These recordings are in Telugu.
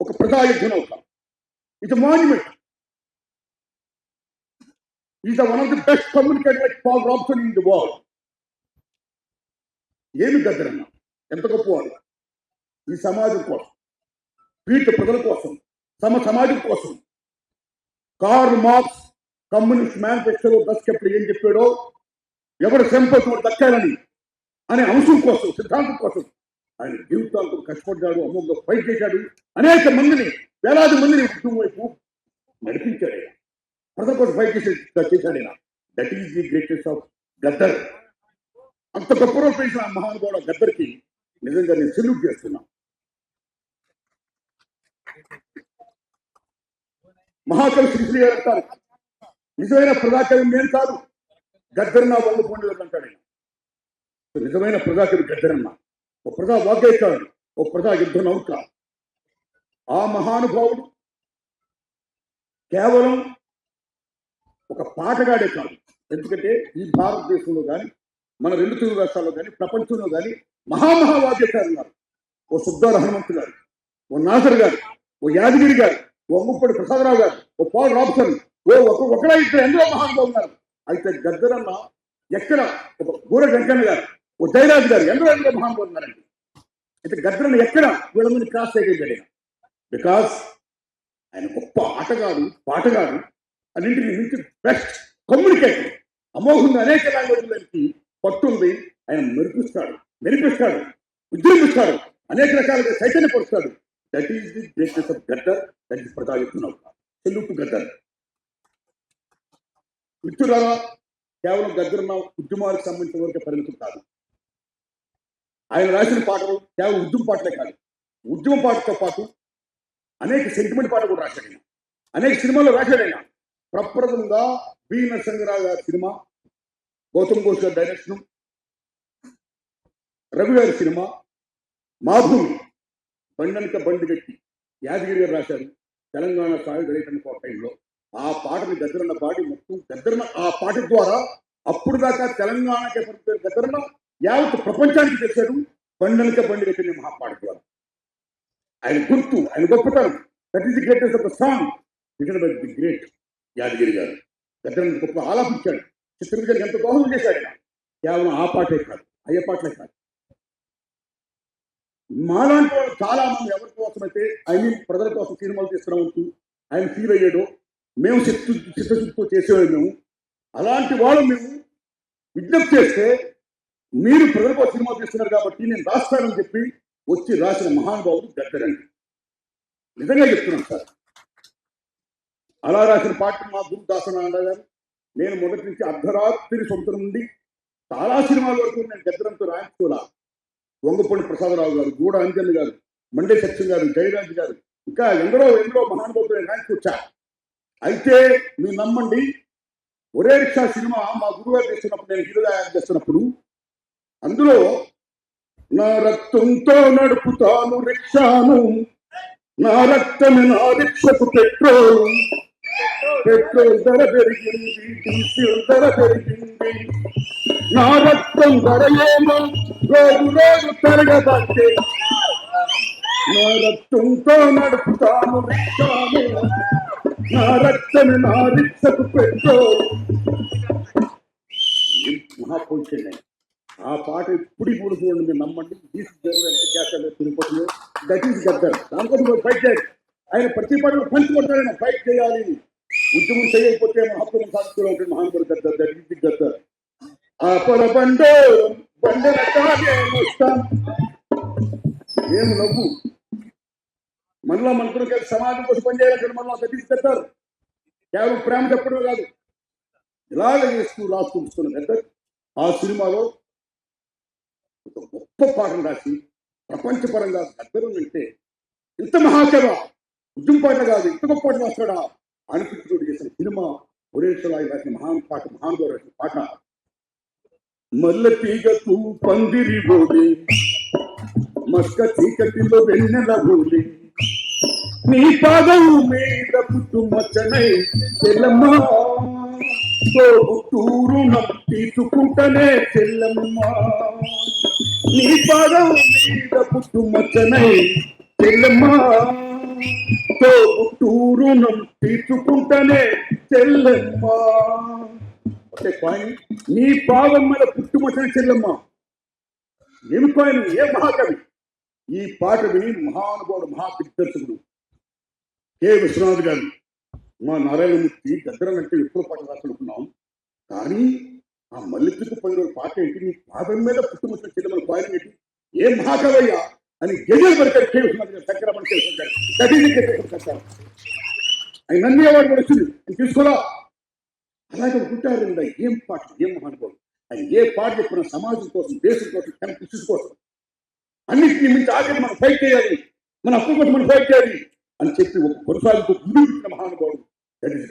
ఒక ప్రజాయుద్ధ నౌక ఇది monument is one of the best communicator like Paul Robeson in the world ఏమి గద్దరన్న ఎంత గొప్పవాడు? ఈ సమాజం కోసం. వీటి ప్రజల కోసం. తమ సమాజం కోసం. కార్ల్ మార్క్స్ కమ్యూనిస్ట్ మేనిఫెస్టోలో దశకెప్పుడు ఏం చెప్పాడో? ఎవరు సంపద దక్కాలని? అనే అంశం కోసం సిద్ధాంతం కోసం. ఆయన జీవితాంతం కష్టపడ్డాడు అమ్మగా ఫైట్ చేశాడు. అనేక మందిని వేలాది మందిని ఉద్యమం వైపు నడిపించాడు ఆయన. ప్రజల కోసం ఫైట్ చేసే చేశాడు ఆయన. That is the greatest of Gaddar అంత గొప్ప రోజు చేసిన మహానుభావుడు గద్దర్కి నిజంగా నేను సెల్యూట్ చేస్తున్నా మహాకవి శ్రీశ్రీ గారు అంటారు నిజమైన ప్రజాకవి నేను కాదు గద్దరన్న వంద పండుగ అంటాడు నిజమైన ప్రజాకవి గద్దరన్నా ఓ ప్రజా వాగ్గేయకారుడు ఓ ప్రజా యుద్ధ నౌక. ఆ మహానుభావుడు కేవలం ఒక పాటగాడే కాదు. ఎందుకంటే ఈ భారతదేశంలో కానీ మన రెండు తెలుగు రాష్ట్రాల్లో కానీ ప్రపంచంలో కానీ మహామహా వాద్యకారులు ఉన్నారు. ఓ సుబ్దార్ హనుమంతు గారు ఓ నాసర్ గారు ఓ యాదగిరి గారు ఓ ముప్పటి ప్రసాదరావు గారు ఓ పాల్ రాబ్సన్ ఓ ఒక ఒకరా ఇద్దరు ఎందరో మహానుభావులు ఉన్నారు. అయితే గద్దరన్న ఎక్కడ? ఒక గూర వెంకన్న గారు. ఓ జయరాజు గారు ఎందరో ఎందరో మహానుభావులు ఉన్నారండి అయితే గద్దరన్న ఎక్కడ వీళ్ళ మీద క్రాస్ చేయగలిగాడు బికాస్ ఆయన గొప్ప ఆటగాడు పాటగాడు అన్నింటిని మించి బెస్ట్ కమ్యూనికేటర్ అమోఘంగా అనేక లాంగ్వేజ్లకి పట్టుంది ఆయన మెరిపిస్తాడు మెరిపిస్తాడు ఉద్యమిస్తాడు అనేక రకాలుగా చైతన్యపరుస్తాడు. That is the greatness of Gaddar that is ప్రజాయుద్ధం తెలుపు గద్దర్ మిత్రులారా కేవలం గద్దరున్న ఉద్యమాలకు సంబంధించిన వరకు పరిమితం కాదు. ఆయన రాసిన పాటలు కేవలం ఉద్యమ పాటలే కాదు. ఉద్యమ పాటతో పాటు అనేక సెంటిమెంట్ పాటలు కూడా రాశాడు ఆయన. అనేక సినిమాల్లో రాశాడు ఆయన. ప్రప్రథంగా బి నరసింహరావు గారి సినిమా గౌతమ్ ఘోష్ గారి డైరెక్షన్ రవి గారి సినిమా మాధుమి బండనిక బండి గట్టి యాదగిరి గారు రాశారు. తెలంగాణ సాయి రైతన్న టైంలో ఆ పాటని దగ్గరన్న పాటి మొత్తం గద్దరన్న ఆ పాట ద్వారా అప్పుడు దాకా తెలంగాణకి గద్దరన్న యావత్ ప్రపంచానికి తెలిసాడు బండలకే బండి కట్టిన మహాపాట ఆయన గుర్తు ఆయన గొప్పతనం. That is the greatest of the song return by the great Yadagiri garu. గద్దరం గొప్ప ఆలాపించాడు. చిత్రవిజయానికి ఎంత దోహదం చేశాడు కేవలం ఆ పాటే కాదు అయ్యే పాటలే కాదు. మాలాంటి వాళ్ళు చాలా మంది ఎవరి కోసం అయితే ఐ మీన్ ప్రజల కోసం సినిమాలు తీసుకురావచ్చు ఆయన ఫీల్ అయ్యాడు మేము చిత్తు చిత్తశుద్ధితో చేసేవాళ్ళు మేము. అలాంటి వాళ్ళు మేము విజ్ఞప్తి చేస్తే మీరు ప్రజలకు సినిమా తీస్తున్నారు కాబట్టి నేను రాస్తానని చెప్పి వచ్చి రాసిన మహానుభావుడు గద్దరండి నిజంగా చెప్తున్నాను సార్. అలా రాసిన పాట మా గురు దాసనారాయణ గారు నేను మొదటి నుంచి అర్ధరాత్రి సొంతం నుండి చాలా సినిమాల వరకు నేను గద్దరంతో రాయించుకోలా. వంగపూడి ప్రసాదరావు గారు గూడ అంజన్ గారు మండే సత్యం గారు జయరాజ్ గారు ఇంకా ఎందరో ఎందరో మహానుభావులు నేను రాయించుకొచ్చా. అయితే మీరు నమ్మండి ఒరే రిక్షా సినిమా మా గురుగారు చేస్తున్నప్పుడు నేను హీరోగా యాక్ట్ చేస్తున్నప్పుడు అందులో నా రక్తంతో నడుపుతాను రిక్షాను. నా రక్తమే నా రిక్షకు పెట్రోల్. పెట్రోల్ ధర పెరిగింది డీజిల్ ధర పెరిగింది. నా రక్తం ధర ఏమో రోజు రోజు పెరగబట్టే. నా రక్తంతో నడుపుతాను రిక్షాను. నా రక్తమే నా రిక్షకు పెట్రోల్. మహాపురుషుడే ఆ పాట ఇప్పుడు ఇప్పుడు చూడండి మీరు నమ్మండి. తీసి ఎంత తిరుపతిలో. దట్ ఈస్ గద్దర్ దానికోసం మీరు ఫైట్ చేయండి. ఆయన ప్రతి పాటలు పంచి ఆయన ఫైట్ చేయాలి. ఉద్యమం చేయకపోతే మన హక్కులు సాధిస్తూ ఉంటుంది మహానుభావుడు గద్దర్ దట్ ఈస్ గద్దర్ ఆ పొల బండో బండల ఏం నవ్వు. మనలో మనకున్న కలిసి సమాజం కోసం పనిచేయాలంటే మనలో దట్ ఈస్ గద్దర్ కేవలం ప్రేమ చెప్పడమే కాదు. ఇలాగ చేస్తూ రాసుకుంటున్నాం వస్తున్న గద్దర్ ఆ సినిమాలో ఒక గొప్ప పాటలు రాసి ప్రపంచపరంగా గద్దరు అంటే ఇంత మహాకవ ఉద్యమ పాట కాదు ఇంత గొప్ప పాట రాస్తాడా అనిపించుడు చేసిన సినిమా ఒరేశ్వరాయి రాసిన మహాన్ పాట మహానుభావు రాసిన పాట. మల్ల తీగకు పందిరి బోలి మస్క చీకటిలో వెన్నెల బోలి. నీ పాదవు మీద పుట్టు మచ్చనై చెల్లమ్మా తోబుట్టూరు తీసుకుంటనే చెల్లమ్మా. నీ పాదం మీద పుట్టు మచ్చనై చెల్లమ్మా. తోబుట్టూరునం తీర్చుకుంటేనే చెల్లెమ్మ. ఓకే కాయిన్ నీ పావమ్మల మచ్చనే చెల్లమ్మ. ఏమి కాయిన్ ఏ మహాకవి? ఈ పాట విని మహానుభావుడు మహాదిగ్దర్శకుడు కె విశ్వనాథ్ గారు మా నారాయణమూర్తి గద్దరనంటే ఎప్పుడు పాట రాసుకుంటున్నాం. కానీ ఆ మల్లెత్తుకు పది పాట ఏంటి? నీ పాదం మీద పుట్టుమచ్చిన చెల్లెమ్మల కాయిన్ ఏంటి? ఏ మహాకవయ్యా? అని గెజల్ పడతారు కె విశ్వనాథ్ గారు దగ్గర ఆయన నన్ను అవార్డు కూడా వచ్చింది. అని తీసుకోరా? అలాగే ఉంటారు ఏం పాట ఏం మహానుభావం ఆయన ఏ పాట చెప్పిన సమాజం కోసం దేశం కోసం తన కోసం. అన్నింటినీ మించి ఆఖరి మనం ఫైట్ చేయాలి. మన హక్కు కోసం మనం ఫైట్ చేయాలి అని చెప్పి ఒక కొనసాగుతూ ముందుకు మహానుభావుడు దట్ ఇస్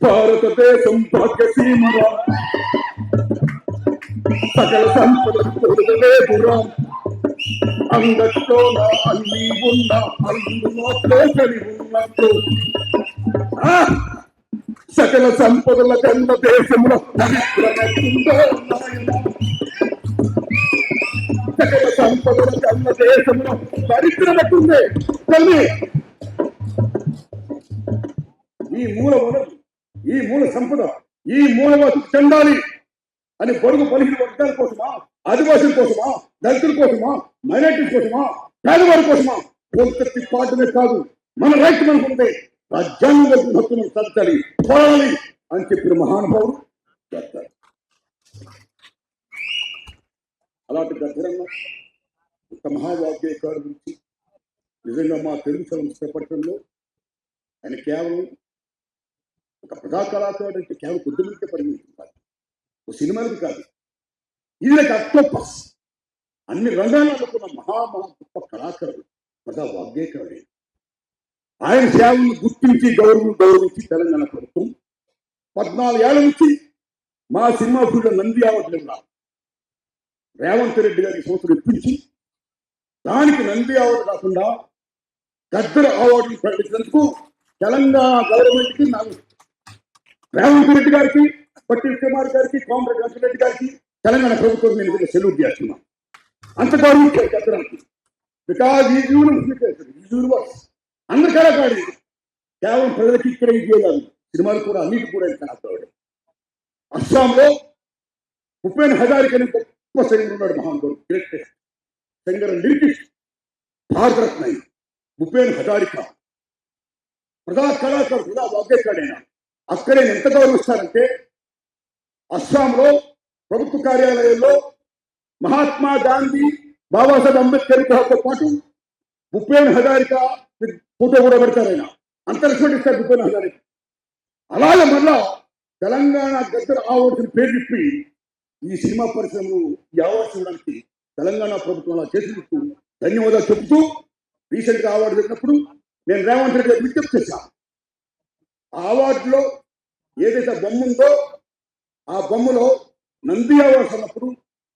భారతదేశం భాగ్యసీమరా సకల సంపదలు అంగట్లోన అన్ని ఉన్న అందులో కోసరి ఉన్నట్టు సకల సంపదల కన్న దేశంలో సకల సంపదల కన్న దేశంలో చరిత్రనట్టుంది తల్లి ఈ మూల వనరు ఈ మూల సంపద ఈ మూల చెందాలి అని పొరుగు పలికిన వర్గాల కోసమా ఆదివాసుల కోసమా దళితుల కోసమా మైనార్టీ కోసమా పేదవారి కోసమా కొంత పాటమే కాదు మన రైట్ మనకు రాజ్యాంగ హక్కును సర్చాలి పోరాలి అని చెప్పిన మహానుభావుడు గద్దర్ అలాంటి గద్దరన్న ఒక మహావాక్యకారు గురించి నిజంగా మా తెలుగు సంస్థ చేపట్టడంలో ఆయన కేవలం ఒక ప్రజా కళాకారుడు అంటే కేవలం కొద్ది మందికే పరిమితం కాదు ఒక సినిమాలకు కాదు. ఇది నాకు అక్టోపస్. అన్ని రంగాల్లో అనుకున్న మహా మహా గొప్ప కళాకారుడు. ప్రజా వాగ్గేయకారుడు ఆయన సేవలను గుర్తించి గౌరవం గౌరవించి తెలంగాణ ప్రభుత్వం పద్నాలుగేళ్ళ నుంచి మా సినిమా ఫీల్డ్ నంది అవ్వట్లేదు నాకు రేవంత్ రెడ్డి గారి సంవత్సరం ఇప్పించి దానికి నంది అవార్డు కాకుండా గద్దర అవార్డులు ప్రకటించినందుకు తెలంగాణ గవర్నమెంట్కి నాకు రేవంత్ రెడ్డి గారికి పట్టిల్ కుమార్ గారికి కోమరెడ్డి వెంకటరెడ్డి గారికి తెలంగాణ ప్రభుత్వం నేను వీళ్ళు సెలవు చేస్తున్నాను. అంత గౌరవం చెప్పడానికి. బికాజ్ ఈ యూనివర్స్ అందరికీ కాదు. కేవలం ప్రజలకి ఇక్కడ ఇది సినిమాలు కూడా అన్నిటి కూడా కనపడాడు అస్సాంలో భూపేన్ హజారిక అనే గొప్ప సింగర్ ఉన్నాడు మహానుభావుడు గ్రేటెస్ట్ సింగర్. లిరికిస్ట్ భారతరత్న ఆయన. భూపేన్ హజారిక ప్రజా కళాకారుడు ప్రజా వాగ్గేశాడైనా అక్కడే ఎంత గౌరవిస్తారంటే అస్సాంలో ప్రభుత్వ కార్యాలయంలో మహాత్మా గాంధీ బాబాసాహెబ్ అంబేద్కర్ విగ్రహంతో పాటు భూపేన్ హజారిక ఫోటో కూడా పెడతారు ఆయన. అంత రెస్పెక్ట్ ఇస్తారు భూపేన్ హజారిక. అలాగే మళ్ళా తెలంగాణ దగ్గర అవార్డు పేరు చెప్పి ఈ సినిమా పరిశ్రమను ఈ అవార్డు ఇవ్వడానికి తెలంగాణ ప్రభుత్వం అలా చేసినందుకు ధన్యవాదాలు చెబుతూ రీసెంట్గా అవార్డు పెట్టినప్పుడు నేను రేవంత్ రెడ్డి గారికి విజ్ఞప్తి చేశాను. ఆ అవార్డులో ఏదైతే బొమ్మ ఉందో ఆ బొమ్మలో నంది అవార్డ్స్ అన్నప్పుడు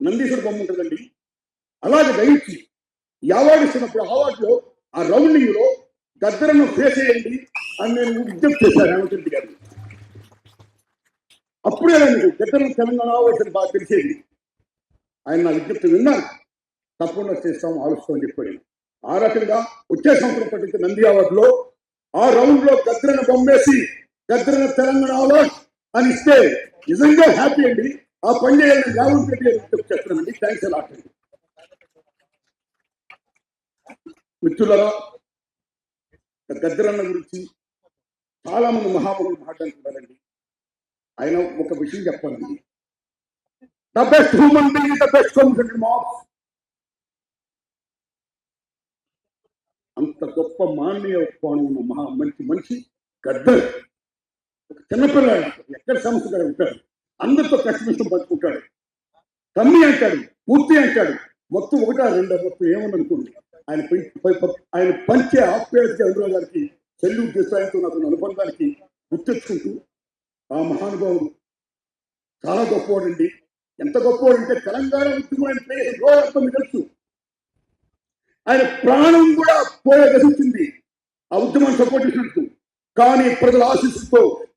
నందీశ్వర బొమ్మ ఉంటుందండి. అలాగే దయచి యావాడిస్తున్నప్పుడు అవార్డు ఆ అవార్డులో ఆ రౌండింగ్లో గద్దరను ఫేస్ చేయండి అని నేను విజ్ఞప్తి చేశాను రేవంత్ రెడ్డి అప్పుడే మీకు గద్దరను తెలంగాణ అవార్డ్స్ బాగా తెలిసేది. ఆయన నా విజ్ఞప్తి విన్నాను. తప్పకుండా చేస్తాం ఆలోచిస్తాం అని చెప్పాడు. ఆ రకంగా వచ్చే సంవత్సరం పట్టించిన నంది అవార్డులో ఆ రౌండ్లో గద్దరను బొమ్మేసి గద్దరను తెలంగాణ అవార్డ్ అని ఇస్తే నిజంగా హ్యాపీ అండి. ఆ పని చేయాలని రాహుల్ రెడ్డి గారు థ్యాంక్స్ అలాట్ అండి. మిత్రులరా గద్దరన్న గురించి చాలా మంది మహామహులు మాట్లాడుతున్నారండి ఆయన ఒక విషయం చెప్పాలండి. The best human being the best community mass అంత గొప్ప మానవీయ ఉన్న మహా మంచి మనిషి గద్దర్. ఒక చిన్నపిల్లాడు ఎక్కడ సమస్య కదా ఉంటాడు. అందరితో కష్టమిష్టం పంచుకుంటాడు తమ్మి అంటాడు పూర్తి అంటాడు. మొత్తం ఒకటా రెండో మొత్తం ఏమనుకోండి ఆయన ఆయన పంచే ఆప్యాయత చంద్రబాబు గారికి సెల్యూట్ చేస్తూ ఆయనతో నాకు అనుబంధానికి గుర్తెచ్చుకుంటూ ఆ మహానుభావుడు చాలా గొప్పవాడండి. ఎంత గొప్పవాడంటే తెలంగాణ ఉద్యమం ఆయన ప్లే తెలుసు. ఆయన ప్రాణం కూడా పోయే గసించింది ఆ ఉద్యమాన్ని సపోర్ట్ చేసినట్టు కానీ ప్రజల ఆశీస్సుతో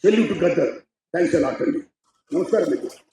and everybody. Salute to Gaddar. Thanks a lot, Andy. నమస్కారం మీకు